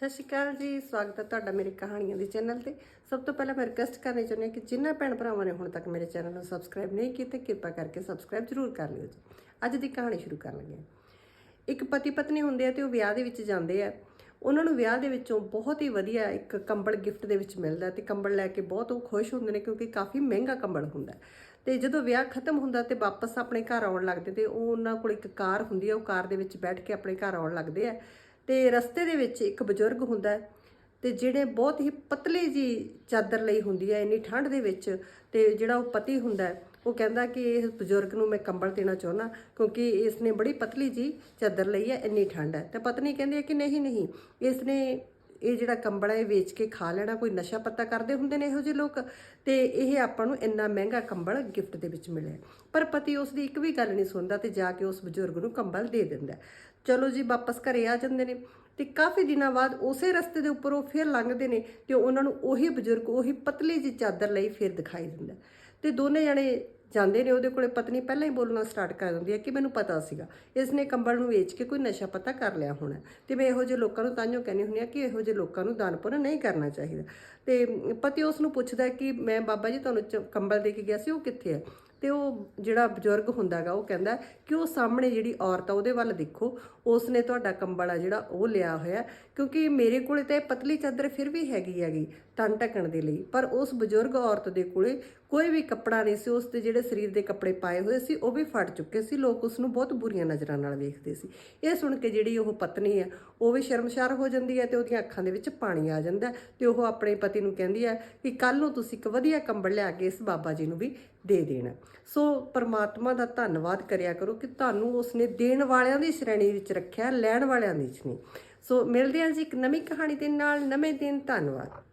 ਸਤਿ ਸ਼੍ਰੀ ਅਕਾਲ ਜੀ, ਸਵਾਗਤ ਹੈ ਤੁਹਾਡਾ ਮੇਰੇ ਕਹਾਣੀਆਂ ਦੇ ਚੈਨਲ ਤੇ। ਸਭ ਤੋਂ ਪਹਿਲਾਂ ਮੈਂ ਰਿਕਵੈਸਟ ਕਰਨੀ ਚਾਹੁੰਦੀ ਹਾਂ ਕਿ ਜਿਨ੍ਹਾਂ ਭੈਣ ਭਰਾਵਾਂ ਨੇ ਹੁਣ ਤੱਕ ਮੇਰੇ ਚੈਨਲ ਨੂੰ ਸਬਸਕ੍ਰਾਈਬ ਨਹੀਂ ਕੀਤਾ, ਕਿਰਪਾ ਕਰਕੇ ਸਬਸਕ੍ਰਾਈਬ ਜ਼ਰੂਰ ਕਰ ਲਿਓ ਜੀ। ਅੱਜ ਦੀ ਕਹਾਣੀ ਸ਼ੁਰੂ ਕਰਨ ਲੱਗੇ ਹਾਂ। ਇੱਕ ਪਤੀ ਪਤਨੀ ਹੁੰਦੇ ਆ ਤੇ ਉਹ ਵਿਆਹ ਦੇ ਵਿੱਚ ਜਾਂਦੇ ਆ। ਉਹਨਾਂ ਨੂੰ ਵਿਆਹ ਦੇ ਵਿੱਚੋਂ ਬਹੁਤ ਹੀ ਵਧੀਆ ਇੱਕ ਕੰਬਲ ਗਿਫਟ ਦੇ ਵਿੱਚ ਮਿਲਦਾ ਤੇ ਕੰਬਲ ਲੈ ਕੇ ਬਹੁਤ ਉਹ ਖੁਸ਼ ਹੁੰਦੇ ਨੇ ਕਿਉਂਕਿ ਕਾਫੀ ਮਹਿੰਗਾ ਕੰਬਲ ਹੁੰਦਾ ਹੈ। ਤੇ ਜਦੋਂ ਵਿਆਹ ਖਤਮ ਹੁੰਦਾ ਤੇ ਵਾਪਸ ਆਪਣੇ ਘਰ ਆਉਣ ਲੱਗਦੇ ਤੇ ਉਹ ਉਹਨਾਂ ਕੋਲ ਇੱਕ ਕਾਰ ਹੁੰਦੀ ਹੈ ਉਹ ਕਾਰ ਦੇ ਵਿੱਚ ਬੈਠ ਕੇ ਆਪਣੇ ਘਰ ਆਉਣ ਲੱਗਦੇ ਆ। ਤੇ ਰਸਤੇ ਦੇ ਵਿੱਚ ਇੱਕ ਬਜ਼ੁਰਗ ਹੁੰਦਾ ਹੈ ਤੇ ਜਿਹੜੇ ਬਹੁਤ ਹੀ ਪਤਲੀ ਜੀ ਚਾਦਰ ਲਈ ਹੁੰਦੀ ਹੈ, ਇੰਨੀ ਠੰਡ ਦੇ ਵਿੱਚ ਤੇ ਜਿਹੜਾ ਉਹ ਪਤੀ ਹੁੰਦਾ ਹੈ, ਉਹ ਕਹਿੰਦਾ ਕਿ ਇਸ ਬਜ਼ੁਰਗ ਨੂੰ ਮੈਂ ਕੰਬਲ ਦੇਣਾ ਚਾਹੁੰਦਾ ਕਿਉਂਕਿ ਇਸ ਨੇ ਬੜੀ ਪਤਲੀ ਜੀ ਚਾਦਰ ਲਈ ਹੈ, ਇੰਨੀ ਠੰਡ ਹੈ। ਤੇ ਪਤਨੀ ਕਹਿੰਦੀ ਹੈ ਕਿ ਨਹੀਂ ਨਹੀਂ ਇਸ ਨੇ ਇਹ ਜਿਹੜਾ ਕੰਬਲ ਹੈ ਇਹ ਵੇਚ ਕੇ ਖਾ ਲੈਣਾ, ਕੋਈ ਨਸ਼ਾ ਪੱਤਾ ਕਰਦੇ ਹੁੰਦੇ ਨੇ ਇਹੋ ਜਿਹੇ ਲੋਕ, ਤੇ ਇਹ ਆਪਾਂ ਨੂੰ ਇੰਨਾ ਮਹਿੰਗਾ ਕੰਬਲ ਗਿਫਟ ਦੇ ਵਿੱਚ ਮਿਲਿਆ। ਪਰ ਪਤੀ ਉਸ ਦੀ ਇੱਕ ਵੀ ਗੱਲ ਨਹੀਂ ਸੁਣਦਾ ਤੇ ਜਾ ਕੇ ਉਸ ਬਜ਼ੁਰਗ ਨੂੰ ਕੰਬਲ ਦੇ ਦਿੰਦਾ ਚਲੋ ਜੀ, ਵਾਪਸ ਘਰੇ ਆ ਜਾਂਦੇ ਨੇ ਤੇ ਕਾਫੀ ਦਿਨਾਂ ਬਾਅਦ ਉਸੇ ਰਸਤੇ ਦੇ ਉੱਪਰ ਉਹ ਫਿਰ ਲੰਘਦੇ ਨੇ ਤੇ ਉਹਨਾਂ ਨੂੰ ਉਹੀ ਬਜ਼ੁਰਗ, ਉਹੀ ਪਤਲੀ ਜੀ ਚਾਦਰ ਲਈ ਫਿਰ ਦਿਖਾਈ ਦਿੰਦਾ ਤੇ ਦੋਨੇ ਜਣੇ ਜਾਂਦੇ ਨੇ, ਉਹਦੇ ਕੋਲੇ ਪਤਨੀ ਪਹਿਲਾਂ ਹੀ ਬੋਲਣਾ ਸਟਾਰਟ ਕਰ ਦਿੰਦੀ ਹੈ ਕਿ ਮੈਨੂੰ ਪਤਾ ਸੀਗਾ। ਇਸ ਨੇ ਕੰਬਲ ਨੂੰ ਵੇਚ ਕੇ ਕੋਈ ਨਸ਼ਾ ਪਤਾ ਕਰ ਲਿਆ ਹੋਣਾ। ਤੇ ਮੈਂ ਇਹੋ ਜਿਹੇ ਲੋਕਾਂ ਨੂੰ ਤਾਂਹੀਓ ਕਹਿੰਦੀ ਹੁੰਦੀ ਆ ਕਿ ਇਹੋ ਜਿਹੇ ਲੋਕਾਂ ਨੂੰ ਦਾਨ ਪੁੰਨ ਨਹੀਂ ਕਰਨਾ ਚਾਹੀਦਾ। ਤੇ ਪਤੀ ਉਸ ਨੂੰ ਪੁੱਛਦਾ ਕਿ ਮੈਂ ਬਾਬਾ ਜੀ ਤੁਹਾਨੂੰ ਚ- ਕੰਬਲ ਦੇ ਕੇ ਗਿਆ ਸੀ, ਉਹ ਕਿੱਥੇ ਹੈ? ਤੇ ਉਹ ਜਿਹੜਾ ਬਜ਼ੁਰਗ ਹੁੰਦਾਗਾ ਉਹ ਕਹਿੰਦਾ ਕਿ ਉਹ ਸਾਹਮਣੇ ਜਿਹੜੀ ਔਰਤ ਆ, ਉਹਦੇ ਵੱਲ ਦੇਖੋ। ਉਸ ਨੇ ਤੁਹਾਡਾ ਕੰਬਲ ਆ ਜਿਹੜਾ, ਉਹ ਲਿਆ ਹੋਇਆ ਕਿਉਂਕਿ ਮੇਰੇ ਕੋਲੇ ਤਾਂ ਇਹ ਪਤਲੀ ਚਾਦਰ ਫਿਰ ਵੀ ਹੈਗੀ ਹੈਗੀ, ਤਨ ਢੱਕਣ ਦੇ ਲਈ। ਪਰ ਉਸ ਬਜ਼ੁਰਗ ਔਰਤ ਦੇ ਕੋਲੇ ਕੋਈ ਵੀ ਕੱਪੜਾ ਨਹੀਂ ਸੀ। ਉਸ ਦੇ ਜਿਹੜੇ ਸਰੀਰ ਦੇ ਕੱਪੜੇ ਪਾਏ ਹੋਏ ਸੀ, ਉਹ ਵੀ ਫਟ ਚੁੱਕੇ ਸੀ। ਲੋਕ ਉਸ ਨੂੰ ਬਹੁਤ ਬੁਰੀਆਂ ਨਜ਼ਰਾਂ ਨਾਲ ਵੇਖਦੇ ਸੀ। ਇਹ ਸੁਣ ਕੇ ਜਿਹੜੀ ਉਹ ਪਤਨੀ ਹੈ, ਉਹ ਵੀ ਸ਼ਰਮਸ਼ਾਰ ਹੋ ਜਾਂਦੀ ਹੈ ਤੇ ਉਹਦੀਆਂ ਅੱਖਾਂ ਦੇ ਵਿੱਚ ਪਾਣੀ ਆ ਜਾਂਦਾ ਹੈ। ਤੇ ਉਹ ਆਪਣੇ ਪਤੀ ਨੂੰ ਕਹਿੰਦੀ ਹੈ ਕਿ ਕੱਲ ਨੂੰ ਤੁਸੀਂ ਇੱਕ ਵਧੀਆ ਕੰਬਲ ਲਿਆ ਕੇ ਇਸ ਬਾਬਾ ਜੀ ਨੂੰ ਵੀ ਦੇ ਦੇਣਾ। ਸੋ ਪਰਮਾਤਮਾ ਦਾ ਧੰਨਵਾਦ ਕਰਿਆ ਕਰੋ ਕਿ ਤੁਹਾਨੂੰ ਉਸਨੇ ਦੇਣ ਵਾਲਿਆਂ ਦੀ ਸ਼੍ਰੇਣੀ ਵਿੱਚ ਰੱਖਿਆ, ਲੈਣ ਵਾਲਿਆਂ ਦੀ ਵਿੱਚ ਨਹੀਂ ਸੋ ਮਿਲਦੇ ਹਾਂ ਜੀ ਇੱਕ ਨਵੀਂ ਕਹਾਣੀ ਦੇ ਨਾਲ। ਨਵੇਂ ਦਿਨ, ਧੰਨਵਾਦ।